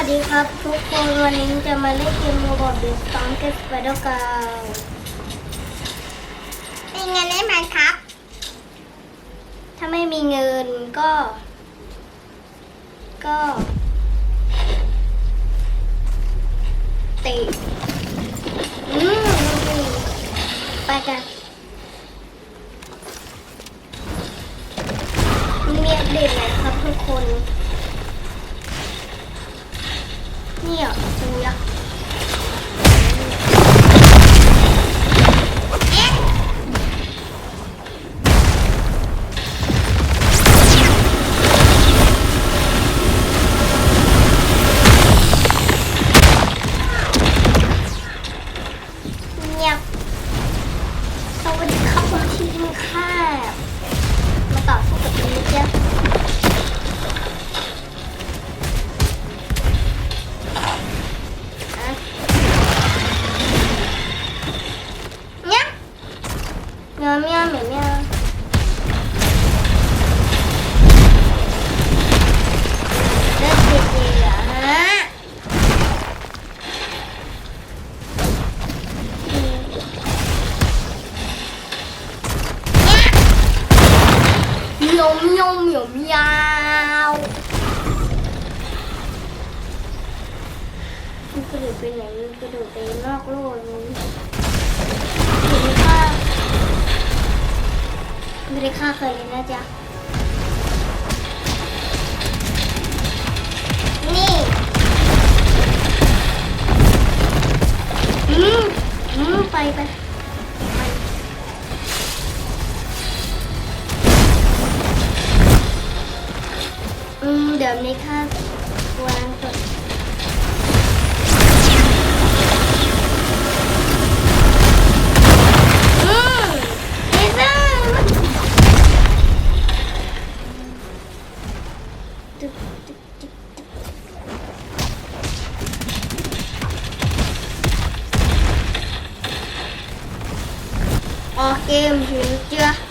วัสดีครับ ทุกคนวันนี้จะมาเล่นเกมโรบอทเดสตองเกสไปดกาวเป็นเงินได้ไหมครับ ถ้าไม่มีเงินก็ ก็ติอืมไปกันมีอัปเดตไหมครับทุกคน เนี่ยปูยักษ์เอ๊ะเงียสวัสดีครับผมทีมค่ะมาต่อสู้กับนี้จ้ะ ไปไหนมันกระโดดไปนอกโลกนี้ไม่ได้ฆ่าไม่ได้ฆ่าใครเลยนะจ๊ะ นี่อืมอืมไปไปอืมเดี๋ยวนี้ค่ะ ตึ๊บตึ๊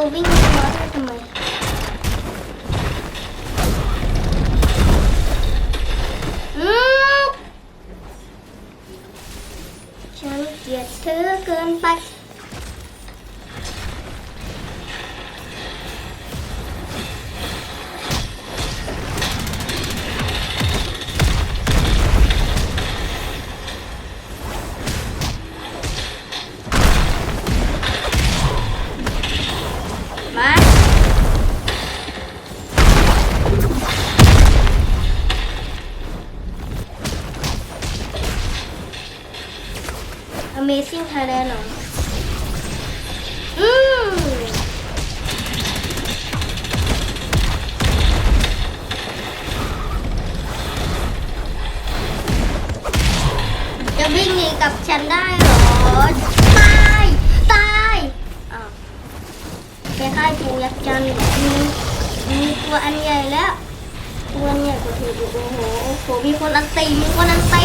เอา จันมีมีตัวอันใหญ่แล้ว ตัวอันใหญ่กว่าเธอโอ้โหโอ้โหมีคนอันตีมีคนอันตี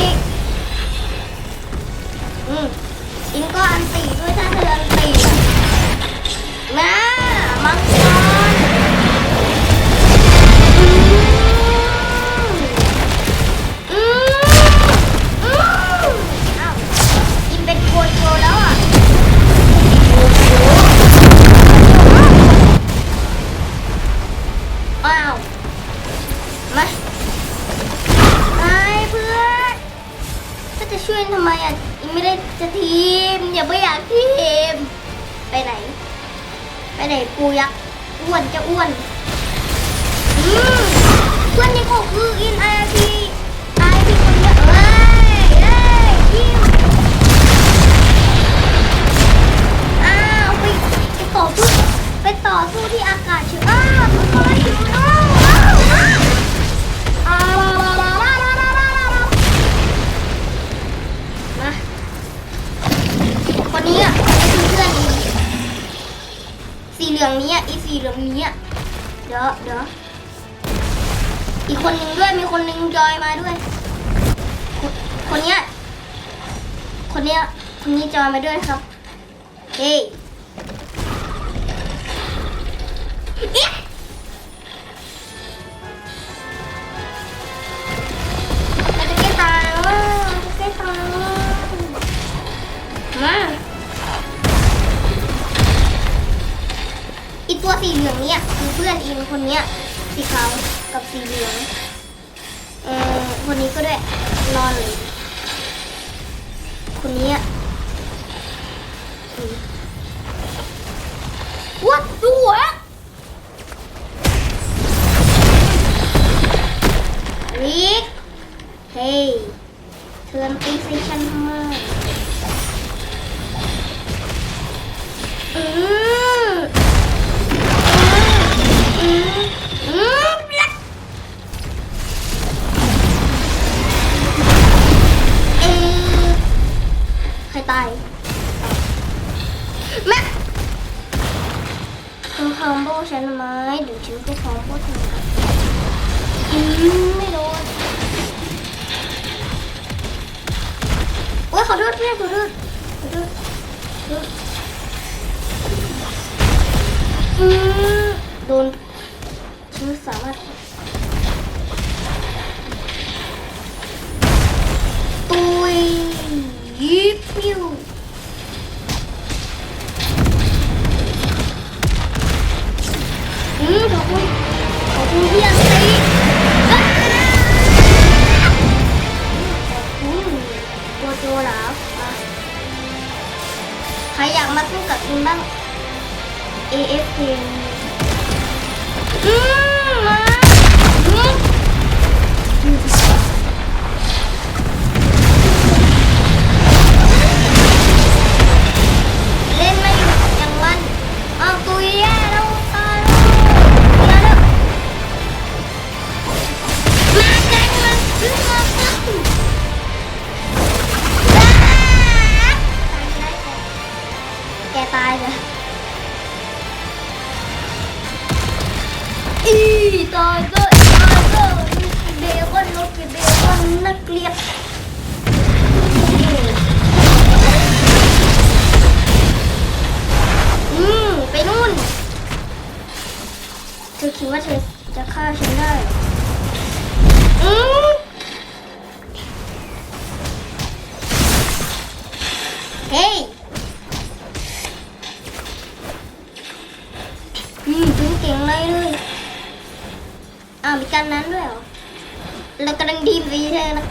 ก็จะช่วยทำไมอะไม่ได้จะทีมอย่าไม่อยากทีมไปไหน ไปไหนปูยักษ์อ้วนจะอ้วนอืมเพื่อนยังก็คืออินไอพีไอพีคนเยอะเอ้ยเอ้ยทีมอ้าวไปไปต่อสู้ไปต่อสู้ที่อากาศเชียวอ้าว เนี้อะเดี๋ยวเดี๋ยวอีกคนหนึ่งด้วยมีคนหนึ่งจอยมาด้วยคนคนเนี้ยคนเนี้ยคนนี้จอยมาด้วยครับเฮ้ สีเหลืองเนี่ยคือเพื่อนอินคนเนี้ยสีขาวกับสีเหลืองเออคนนี้ก็ด้วยนอนเลยคนนี้ายแม่เธอคอมโบฉันไหมเดี๋ยวฉันก็คอมโบเธออืมไม่โดนโอ้ยขอโทษเพื่อนขอโทษขอโทษขอโทษอืมโดนฉันสามารถ แย่แล้วตายแล้วเดี๋ย ตายเลยอีตายก็ตายก็เบคอนรถเบคอนนักเรียนอืมไปนู่นเธอคิดว่าเธอจะฆ่าฉันได้เหรออืม การนั้นด้วยเหรอ เรากำลังดีมไปเธอนะ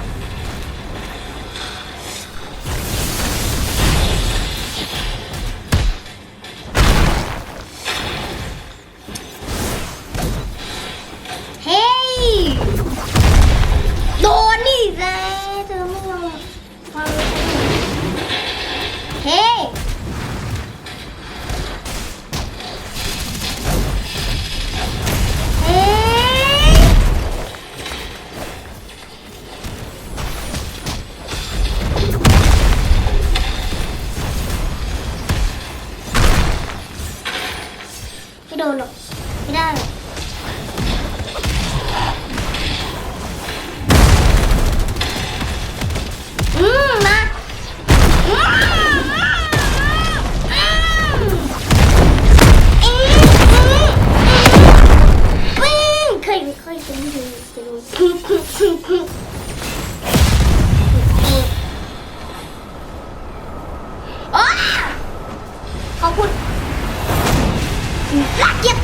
ลักเก็บ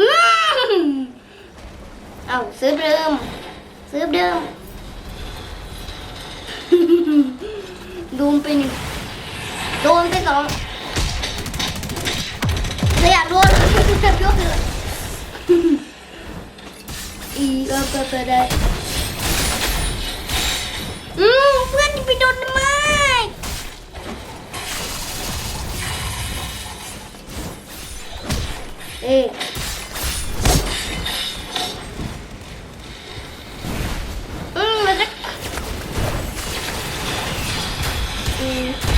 อืมเอาซื้อเดิม ซื้อเดิมโดนไปหนึ่งโดนไปสองเธออยากโดน อีก็ก็ได้อืมเพื่อนไปโดนไม้เอ๊อืมแล้วจะอืม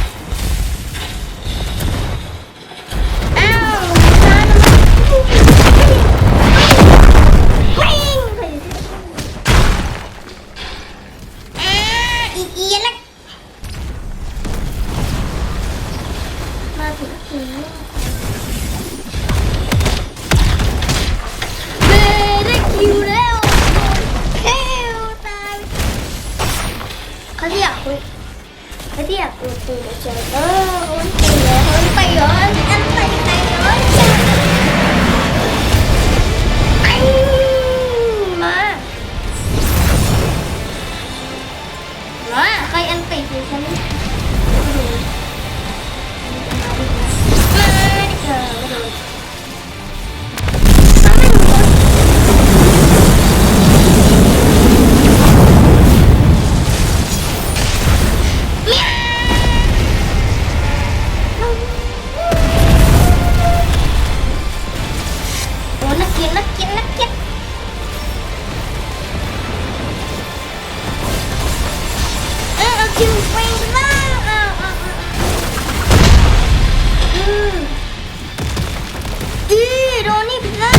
นนี่ไปแล้ว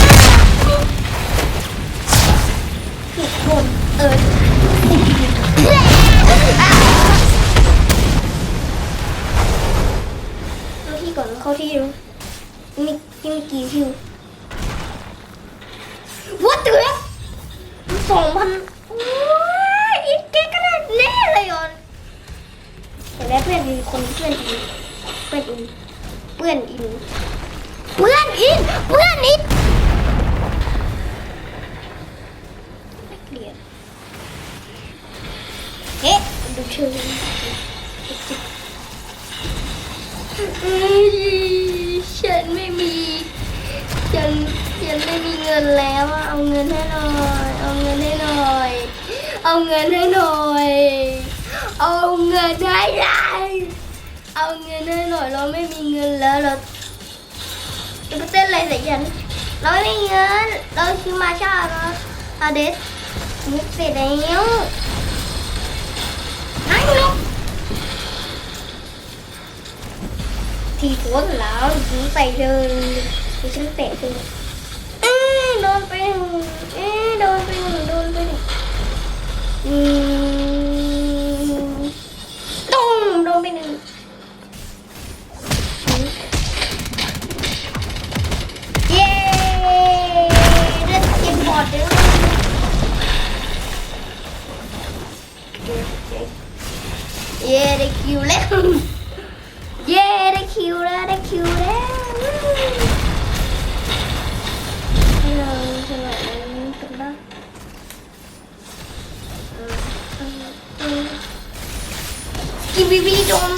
ผิดคนเออเข้าที่ก่อนเข้าที่ดูมีมีกี่คิว What the heck สองพันโอ้ยอีกเก๊กขนาดนี้เลยอ่อนแต่แม่เพื่อนมีคนเพื่อนอินเพื่อนอินเพื่อนอิน เพื่อนอินเพื่อนอินน่าเกลียดเอ๊ะดูเชิงเอ้ยฉันไม่มีฉันฉันไม่มีเงินแล้วอะเอาเงินให้หน่อยเอาเงินให้หน่อย เอาเงินให้หน่อย เอาเงินให้หน่อยเอาเงินให้หน่อยเราไม่มีเงินแล้วเรา จะไปเต้นอะไรใส่ฉันเราไม่มีเงินเราซื้อมาชาเราอาเดสมุกเสร็จแล้วนั่งลงทีโพสแล้วยิงใส่เลยฉันเตะเธอเอ้ยโดนไปหนึ่ง กินบี